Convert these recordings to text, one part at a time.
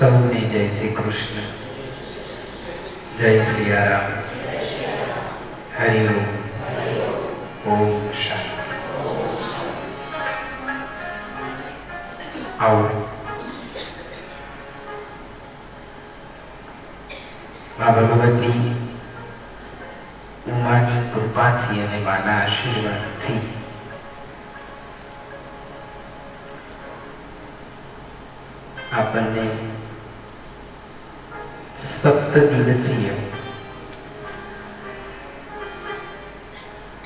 સૌને જય શ્રી કૃષ્ણ. જય શ્રી રામ. હરિઓમ ઓમ શાંતિ. આવો. મા ભગવતી ઉમાની કૃપાથી અને માના આશીર્વાદથી આપણને સપ્ત દિવસીય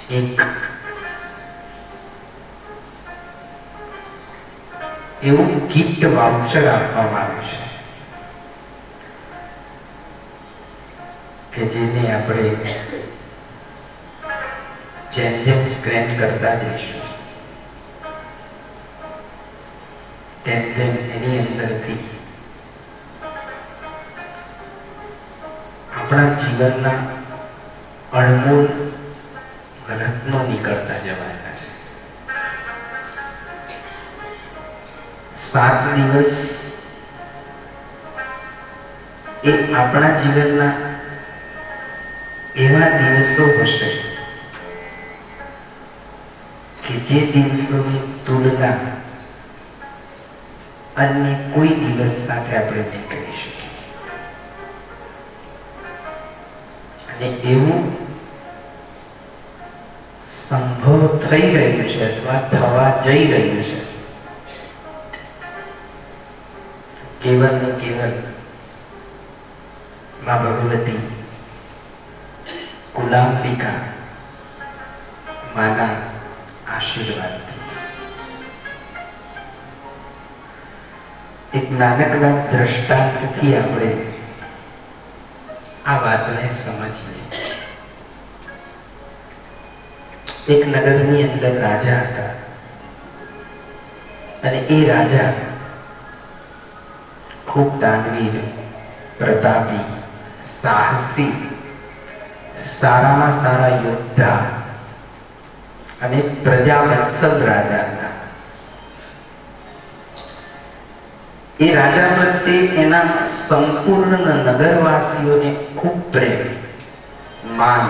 એક એવું ગિફ્ટ વાઉચર આપવામાં આવ્યું છે કે જેને આપણે જેમ જેમ સ્ક્રેન કરતા જઈશું તેમ તેમ એની અંદરથી આપણા જીવનના અણમોલ રત્નો નીકળતા જવાના છે. સાત દિવસ એ આપણા જીવનના એવા દિવસો હશે કે જે દિવસોની તુલના અન્ય કોઈ દિવસ સાથે આપણે નહીં કરી અને એવું સંભવ થઈ રહ્યું છે અથવા થવા જઈ રહ્યું છે. કેવલ ને કેવલ મા ભગવતી ગુલાંબિકા માના આશીર્વાદથી એક નાનકડા દ્રષ્ટાંતથી આપણે આ વાતને સમજીએ. એક નગરની અંદર રાજા હતા. અને એ રાજા ખૂબ દાનવીર, પ્રતાપી, સાહસી, સારામાં સારા યોદ્ધા અને પ્રજાવત્સલ રાજા હતા. એ રાજા પ્રત્યે એના સંપૂર્ણ નગરવાસીઓને ખૂબ પ્રેમ, માન.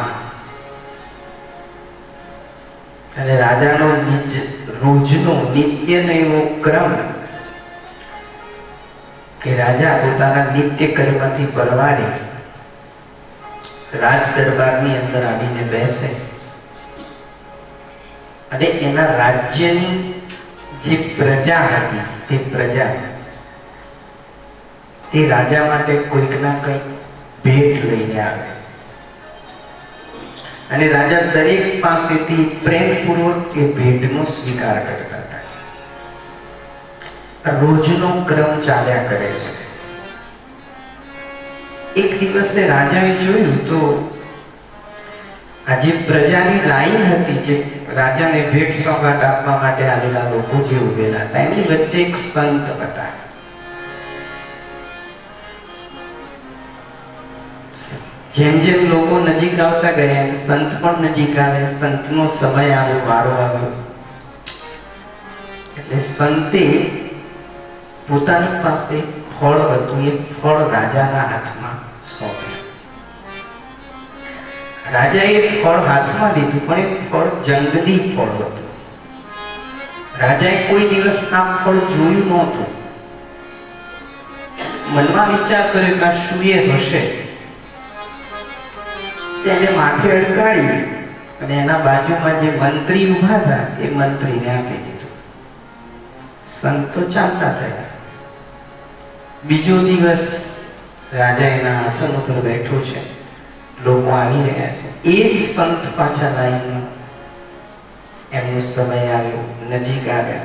અને રાજાનો નિજ રોજનો નિત્યનો એવો ક્રમ કે રાજા પોતાના નિત્ય કર્મથી પરવારે રાજ દરબારની અંદર આવીને બેસે. અને એના રાજ્યની જે પ્રજા હતી, તે પ્રજા તે રાજા માટે કોઈક ના કંઈક ભેટ લઈને આવે. અને રાજા દરેક પાસેથી પ્રેમપૂર્વક એ ભેટનો સ્વીકાર કરતા રોજનો ક્રમ ચાલ્યા કરે છે. એક દિવસે રાજાએ જોયું તો આજે પ્રજાની લાઈન હતી જે રાજાને ભેટ સોગાટ આપવા માટે આવેલા લોકો જે ઉભેલા હતા. એમની વચ્ચે એક સંત હતા. જેમ જેમ લોકો નજીક આવતા ગયા સંત પણ નજીક આવે, સંતનો સમય આવ્યો વારો આવ્યો એટલે સંતે પોતાની પાસે ફળ હતું એ ફળ રાજાના હાથમાં સોંપ્યું. રાજાએ ફળ હાથમાં લીધું, પણ એ ફળ જંગલી ફળ હતું. રાજાએ કોઈ દિવસ આ ફળ જોયું નહોતું. મનમાં વિચાર કર્યો કે આ શું હશે. તેને માથે અડકાળી અને એના બાજુમાં જે મંત્રી ઊભા હતા, એ મંત્રીને આપી દીધું. સંતો ચાલતા થયા. બીજો દિવસ રાજા એના આસન ઉપર બેઠો છે. લોકો આવી રહ્યા છે. એ જ સંત પાછા લાઈનમાં એમનો સમય આવ્યો. નજીક આવ્યા.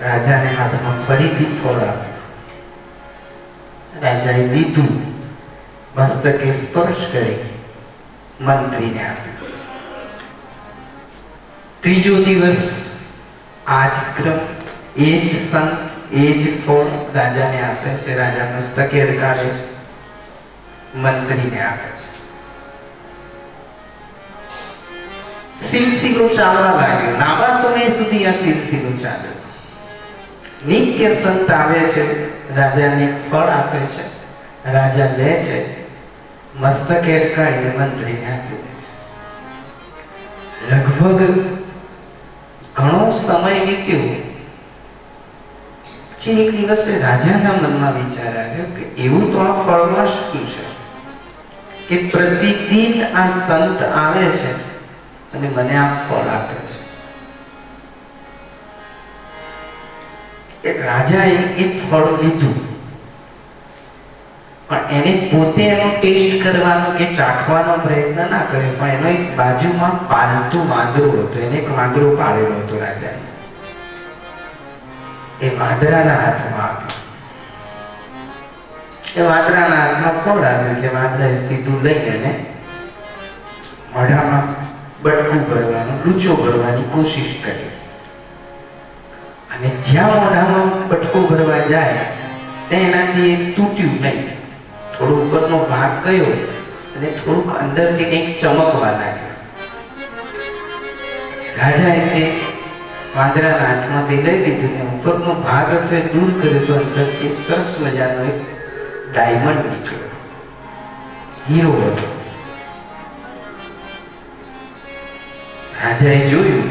રાજાને હાથમાં ફરીથી ફળ આપ્યું. રાજાએ લીધું મસ્તકે સ્પર્શ કરી મંત્રીને આપ્યું ત્રીજો દિવસ આ જ ક્રમ એ જ સંત એ જ ફળ રાજાને આપે છે રાજા મસ્તકે અડકાડે છે મંત્રીને આપે છે સિલસિલો ચાલવા લાગ્યો લાંબા સમય સુધી આ સિલસિલો ચાલ્યો નિત્ય સંત આવે છે રાજાને ફળ આપે છે રાજા લે છે મસ્તક અટકાઈને મંત્રીને આપી લગભગ ઘણો સમય વીત્યો પછી એક દિવસે રાજાના મનમાં વિચાર આવ્યો કે એવું તો આ ફળમાં શું છે? કે પ્રતિદિન આ સંત આવે છે અને મને આ ફળ આપે છે. એક રાજાએ એ ફળ લીધું. પણ એને પોતે એનો ટેસ્ટ કરવાનો કે ચાખવાનો પ્રયત્ન ના કર્યો. પણ એનો એક બાજુમાં પાલતુ વાંદરો હતો. એને એક વાંદરો પાડેલો હતો રાજા એ વાંદરાના હાથમાં આપ્યો. એ વાંદરાના હાથમાં ફળ આવ્યું? એટલે વાંદરાએ સીધું લઈને અને મોઢામાં બટકું ભરવાનું, લૂચો ભરવાની કોશિશ કરી. અને જ્યાં મોઢામાં બટકો ભરવા જાય એ તૂટ્યું નહીં. થોડો ઉપરનો ભાગ ગયો અને થોડુંક અંદરથી કંઈક ચમકવા લાગ્યું. રાજાએ તે વાંદરા હાથમાંથી લઈ લીધું ને ઉપરનો ભાગ હતો એ દૂર કર્યો તો અંદરથી સરસ મજાનો એક ડાયમંડ નીકળ્યો. હીરો હતો. રાજાએ જોયું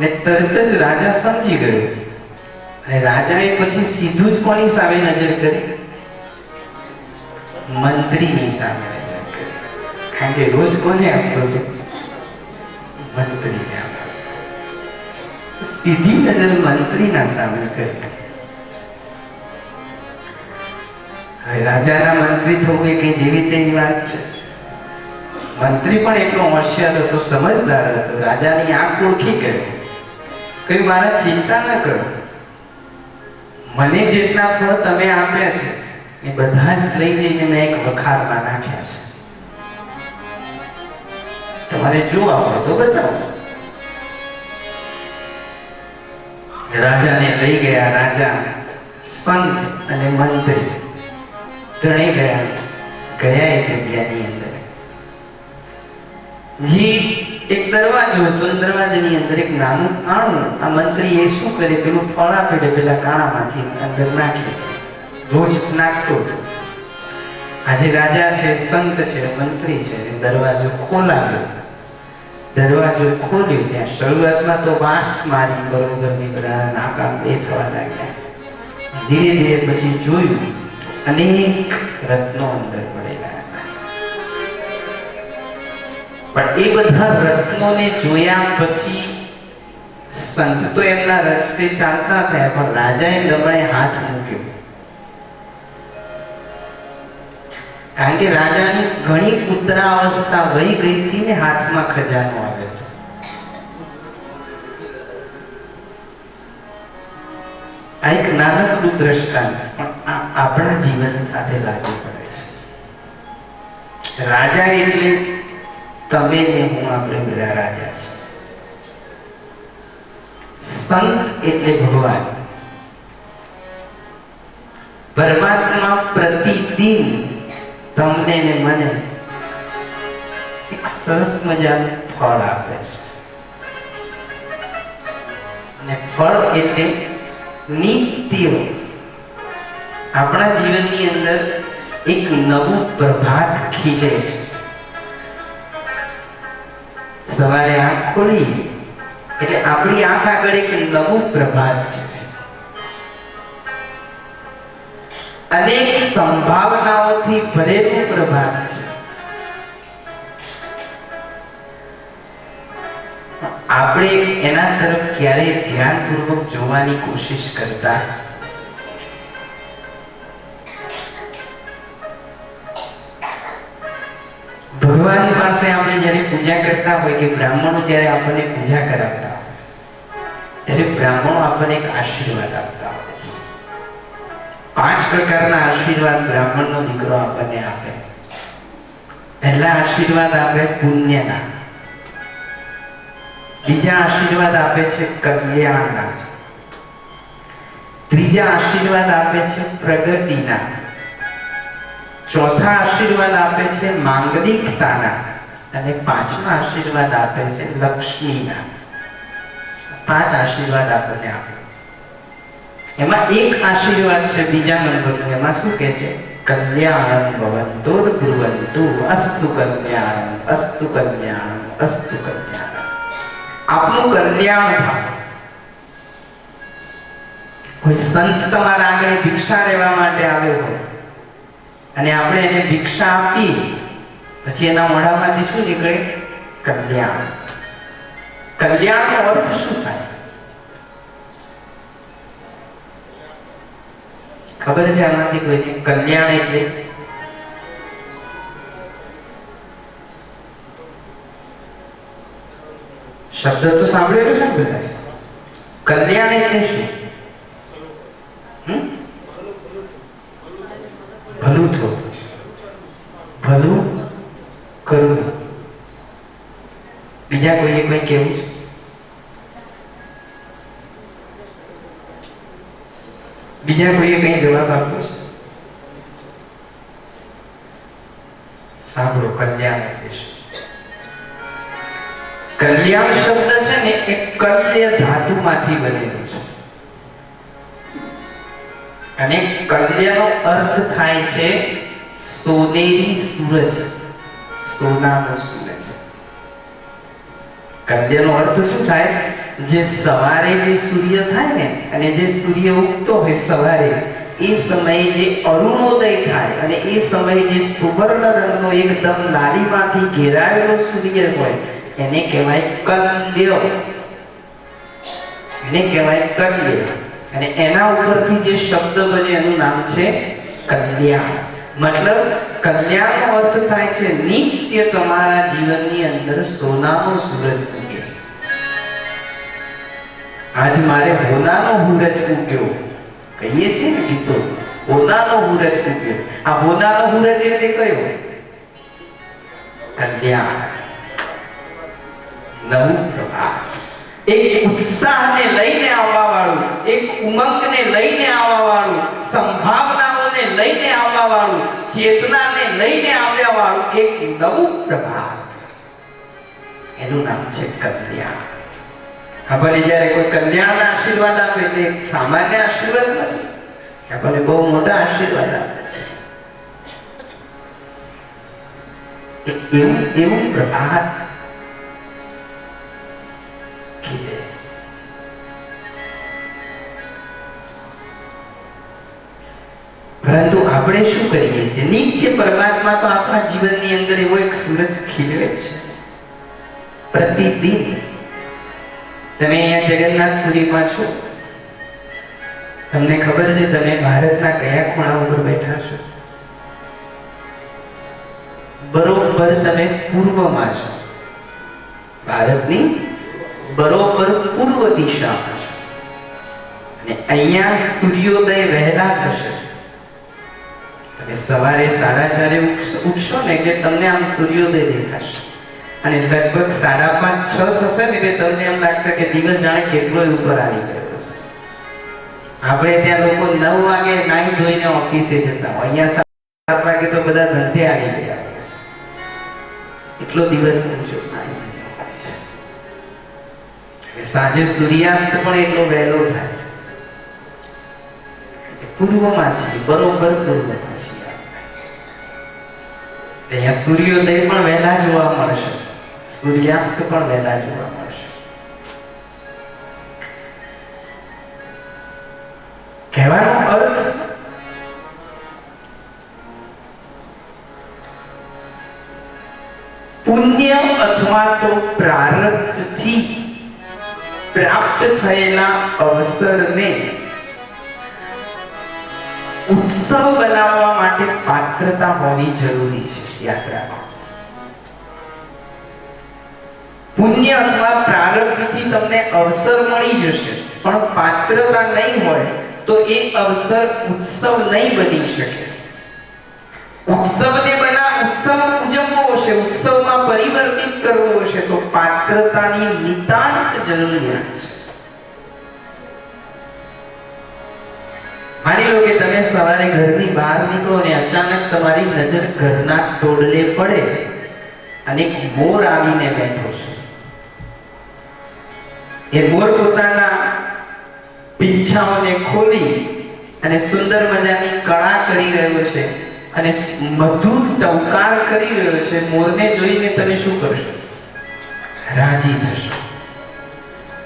ને તરત જ રાજા સમજી ગયો અને રાજાએ પછી સીધું જ કોની સામે નજર કરી મંત્રીની સામે કારણ કે રોજ કોને આપતો હતો મંત્રીને સીધી નજર મંત્રીના સામે કરી હવે રાજાના મંત્રી થવું એ કઈ જેવી તેવી વાત છે. મંત્રી પણ એટલો હોશિયાર હતો સમજદાર હતો. રાજાની આંખ ઓળખી ગયો. કઈ મારે ચિંતા ન કરો. મને જેટલા ફળ તમે આપ્યા છે એ બધા જ લઈ જઈને મેં એક વખારમાં નાખ્યા છે. તમારે જોવા હોય તો બતાવો. રાજાને લઈ ગયા રાજા, સંત અને મંત્રી. ત્રણેય ગયા ગયા એ જગ્યાની અંદર. જી એક દરવાજો હતો દરવાજાની અંદર એક નાનું કાણું આ મંત્રી એ શું કરે પેલું ફળ આપે પેલા કાણામાંથી અંદર નાખે રોજ નાખતો આજે રાજા છે, સંત છે, મંત્રી છે દરવાજો ખોલાવ્યો. દરવાજો ખોલ્યો, ત્યાં શરૂઆતમાં તો વાંસ મારી બરોબરની બધા નાકામ બે થવા લાગ્યા. ધીરે ધીરે પછી જોયું, અનેક રત્નો અંદર પડેલા પણ એ બધા રત્નોને જોયા પછી સંત તો એમના રસ્તે ચાલતા થયા, પણ રાજાએ ગમણે હાથ મૂક્યો. કારણ કે રાજાની ઘણી ઉત્તરા અવસ્થા વહી ગઈ હતી ને હાથમાં ખજાનો આ એક નાનકડું દ્રષ્ટાંત પણ આપણા જીવન સાથે લાગુ પડે છે. રાજા એટલે તમે ને હું, આપણે બધા રાજા છે સંત એટલે ભગવાન. પરમાત્મા પ્રતિદિન તમને ને મને એક સરસ મજાનું ફળ આપે છે. અને ફળ એટલે નિત્ય આપણા જીવનની અંદર એક નવું પ્રભાત ખીલે છે. સવારે આંખ ખોલી એટલે આપણી આંખ આગળ એક નવું પ્રભાત છે. અનેક સંભાવનાઓથી ભરેલું પ્રભાત છે. આપણે એના તરફ ક્યારેય ધ્યાનપૂર્વક જોવાની કોશિશ કરતા ભગવાન પાસે આપણે જ્યારે પૂજા કરતા હોય કે બ્રાહ્મણો જ્યારે આપણને પૂજા કરાવતા ત્યારે બ્રાહ્મણો આપણને એક આશીર્વાદ આપતા પાંચ પ્રકારના આશીર્વાદ બ્રાહ્મણનો દીકરો આપણને આપે. પહેલા આશીર્વાદ આપે પુણ્યના. બીજા આશીર્વાદ આપે છે કલ્યાણના. ત્રીજા આશીર્વાદ આપે છે પ્રગતિના. ચોથા આશીર્વાદ આપે છે માંગલિકતાના. અને પાંચમા આશીર્વાદ આપે છે લક્ષ્મીના. પાંચ આશીર્વાદ આપણને આપે. એમાં એક આશીર્વાદ છે, બીજા નંબરનું એમાં શું કહે છે? કલ્યાણ ભવંતુ બ્રુવંતુ અસ્તુ કલ્યાણ અસ્તુ કલ્યાણ અસ્તુ કલ્યાણ. આપનું કલ્યાણ થાય. કોઈ સંત તમારા આગળ ભિક્ષા લેવા માટે આવ્યો હોય અને આપણે એને ભિક્ષા આપી, પછી એના મોઢામાંથી શું નીકળે? કલ્યાણ. કલ્યાણનો અર્થ શું થાય? ખબર છે આમાંથી કોઈને કલ્યાણ એટલે શબ્દ તો સાંભળેલો છે ને બધાએ? કલ્યાણ એટલે શું હમ? ભલું થવું ભલું કરવું બીજા કોઈએ કોઈ કેવું છે બીજા કોઈએ કઈ જવાબ આપવો છે? સાંભળો, કલ્યાણ કલ્યાણ શબ્દ છે ને, એ કલ્ય ધાતુમાંથી બનેલો છે. અને કલ્યનો અર્થ થાય છે, સોનેરી સૂરજ. સોનાનો સૂરજ. કલ્યનો અર્થ શું થાય? જે સવારે જે સૂર્ય થાય ને, અને જે સૂર્ય ઉગતો હોય સવારે, એ સમયે જે અરુણોદય થાય, અને એ સમયે જે સુવર્ણ રંગનો એકદમ લાલીમાંથી ઘેરાયેલો સૂર્ય હોય, એને કહેવાય કલ્ય એને કહેવાય કલ્ય અને એના ઉપરથી જે શબ્દ બને, એનું નામ છે કલ્યાણ. મતલબ, કલ્યાણનો અર્થ થાય છે, નિત્ય તમારા જીવનની અંદર સોનાનો સૂરજ આજ મારે હોનાનો હુરજ ઉગ્યો કહીએ છીએ ને ગીતો? હોનાનો હુરજ ઉગ્યો આ હોનાનો હુરજ એટલે કયો? કલ્યાણ. નવું પ્રભાત એક ઉત્સાહને લઈને આવવા વાળું એક ઉમંગને લઈને આવવા વાળું સંભાવનાઓને લઈને આવવા વાળું ચેતનાને લઈને આવ્યા વાળું એક નવું પ્રભાત એનું નામ છે કલ્યાણ. આપણને જ્યારે કોઈ કલ્યાણના આશીર્વાદ આપે એટલે સામાન્ય આશીર્વાદ નથી આપણને બહુ મોટા આશીર્વાદ આપે પરંતુ આપણે શું કરીએ છીએ? નિત્ય પરમાત્મા તો આપણા જીવનની અંદર એવો એક સૂરજ ખીલવે છે. પ્રતિદિન તમે અહીંયા જગન્નાથપુરીમાં છો? તમને ખબર છે તમે ભારતના કયા ખૂણા ઉપર બેઠા છો? બરોબર તમે પૂર્વમાં છો. ભારતની બરોબર પૂર્વ દિશામાં છો. અને અહીંયા સૂર્યોદય વહેલા થશે. તમે સવારે સાડા ચારે ઉઠશો- ને એટલે તમને આમ સૂર્યોદય દેખાશે. અને લગભગ સાડા પાંચ છ થશે ને એટલે તમને એમ લાગશે કે દિવસ જાણે કેટલો ઉપર આવી ગયો આપણે ત્યાં લોકો નવ વાગે નાહી ધોઈને ઓફિસે જતા હોય. અહીંયા સાત વાગે તો બધા ધંધે આવી ગયા એટલો દિવસ. એટલે સાંજે સૂર્યાસ્ત પણ એટલો વહેલો થાય. પૂર્વમાં છીએ, બરોબર પૂર્વમાં છીએ. અહીંયા સૂર્યોદય પણ વહેલા જોવા સૂર્યાસ્ત પણ વહેલા જોવા મળશે કહેવાનો અર્થ પુણ્ય અથવા તો પ્રારબ્ધથી પ્રાપ્ત થયેલા અવસરને ઉત્સવ બનાવવા માટે પાત્રતા હોવી જરૂરી છે યાદ રાખો પુણ્ય અથવા પ્રારબ્ધથી તમને અવસર મળી જશે. પણ પાત્રતા નહીં હોય તો એ અવસર ઉત્સવ નહીં બની શકે. ઉત્સવને બના ઉત્સવ ઉજવવો હશે, ઉત્સવમાં પરિવર્તિત કરવો હશે, તો પાત્રતાની નિતાંત જરૂરિયાત છે. માની લો કે તમે સવારે ઘરની બહાર નીકળો ને અચાનક તમારી નજર ઘરના ટોડલે પડે અને એક મોર આવીને બેઠો છે. એ બોર પોતાના પીંછાઓને ખોલી અને સુંદર મજાની કળા કરી રહ્યો છે અને મધુર ટવકાર કરી રહ્યો છે. મોરને જોઈને તમે શું કરશો? રાજી થશો.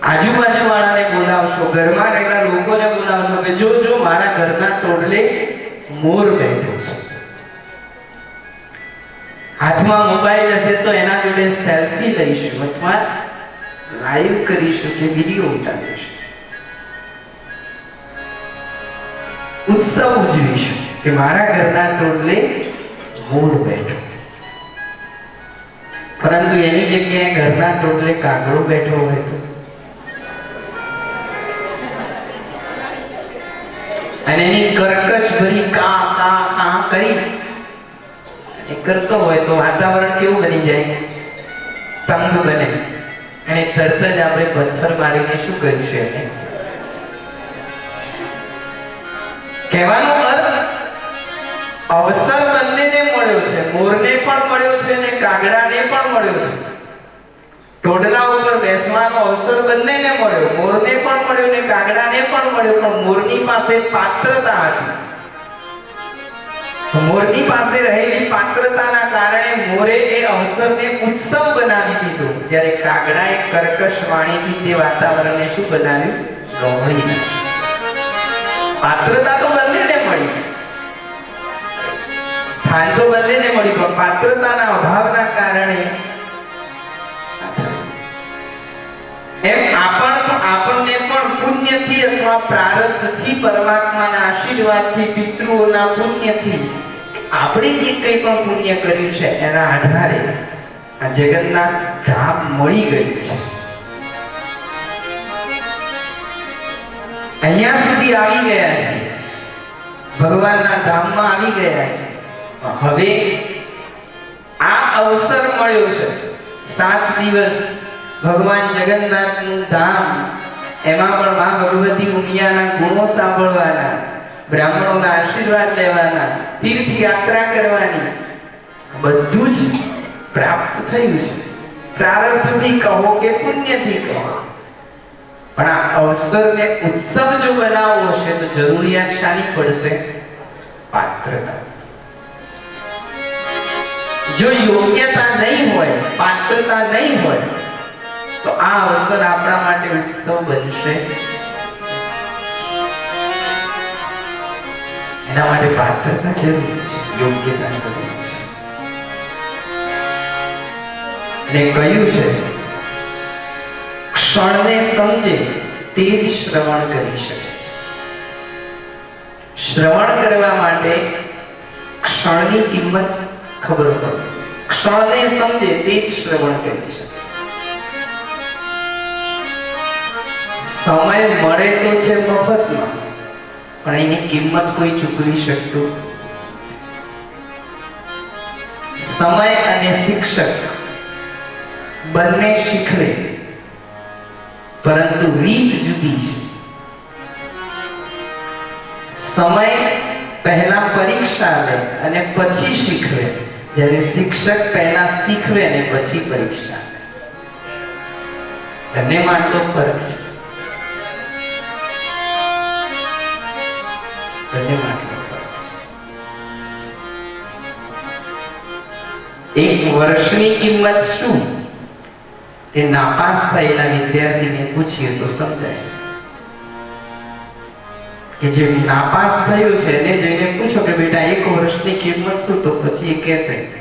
આજુબાજુ વાળાને બોલાવશો, ઘરમાં રહેલા લોકોને બોલાવશો કે જો જો મારા ઘરના ટોડલે મોર બેઠો છે. હાથમાં મોબાઈલ હશે તો એના જોડે સેલ્ફી લઈશું અથવા લાઈવ કરીશું કે વીડિયો ઉતારીશું ઉત્સવ ઉજવીશું કે મારા ઘરના ટોટલે મૂળ બેઠો. પરંતુ એની જગ્યાએ ઘરના ટોટલે કાગડો બેઠો હોય તો. અને એની કર્કશ ભરી કા કા કા કરી એ કરતો હોય તો વાતાવરણ કેવું બની જાય? તંગ બને. અને તરત જ આપણે પથ્થર મારીને શું કર્યું છે કહેવાનો અર્થ, અવસર બંનેને મળ્યો છે, મોરને પણ મળ્યો છે અને કાગડાને પણ મળ્યો છે. ટોડલા ઉપર બેસવાનો અવસર બંનેને મળ્યો, મોરને પણ મળ્યો ને કાગડાને પણ મળ્યો, પણ મોરની પાસે પાત્રતા હતી. મોરની પાસે કારણે મોરે એ અવસરને ઉત્સવ બનાવી દીધો. જ્યારે કાગડાએ કર્કશ વાણીથી તે વાતાવરણને શું બનાવ્યું? રોહણી પાત્રતા તો બંનેને મળી. સ્થાન તો બંનેને મળી, પણ પાત્રતાના અભાવના કારણે એમ આપણ આપણને પણ પુણ્યથી અથવા પ્રારબ્ધથી પરમાત્માના આશીર્વાદથી, પિતૃઓના પુણ્યથી આપણે જે કંઈ પણ પુણ્ય કર્યું છે, એના આધારે આ જગન્નાથ ધામ મળી ગયું છે. અહીંયા સુધી આવી ગયા છે. ભગવાનના ધામમાં આવી ગયા છે. હવે આ અવસર મળ્યો છે. સાત દિવસ ભગવાન જગન્નાથનું ધામ, એમાં પણ મા ભગવતી ઉમિયાના ગુણો સાંભળવાના. બ્રાહ્મણોના આશીર્વાદ લેવાના તીર્થ યાત્રા કરવાની બધું જ પ્રાપ્ત થયું છે. પ્રારબ્ધથી કહો કે પુણ્યથી કહો. પણ આ અવસરને ઉત્સવ જો બનાવવો છે, તો જરૂરિયાત શાની પડશે પાત્રતા. જો યોગ્યતા નહીં હોય, પાત્રતા નહીં હોય, તો આ અવસર આપણા માટે ઉત્સવ બનશે એના માટે પાત્રતા જરૂરી છે યોગ્યતા જરૂરી છે અને કહ્યું છે, ક્ષણને સમજે તે જ શ્રવણ કરી શકે છે. શ્રવણ કરવા માટે ક્ષણની કિંમત ખબર પડે. ક્ષણને સમજે તે જ શ્રવણ કરી શકે. સમય મળે તો છે મફતમાં. પણ એની કિંમત કોઈ ચૂકવી શકતું. સમય અને શિક્ષક બંને શીખવે, પરંતુ રીત જુદી છે. સમય પહેલા પરીક્ષા લે અને પછી શીખવે, જ્યારે શિક્ષક પહેલા શીખવે અને પછી પરીક્ષા લે. બંનેમાં આટલો ફરક છે. એક વર્ષની કિંમત શું? તે નાપાસ થયેલા વિદ્યાર્થીને પૂછીએ તો સમજાય. કે જે નાપાસ થયું છે એને જઈને પૂછો કે બેટા એક વર્ષની કિંમત શું? તો પછી એ કહેશે.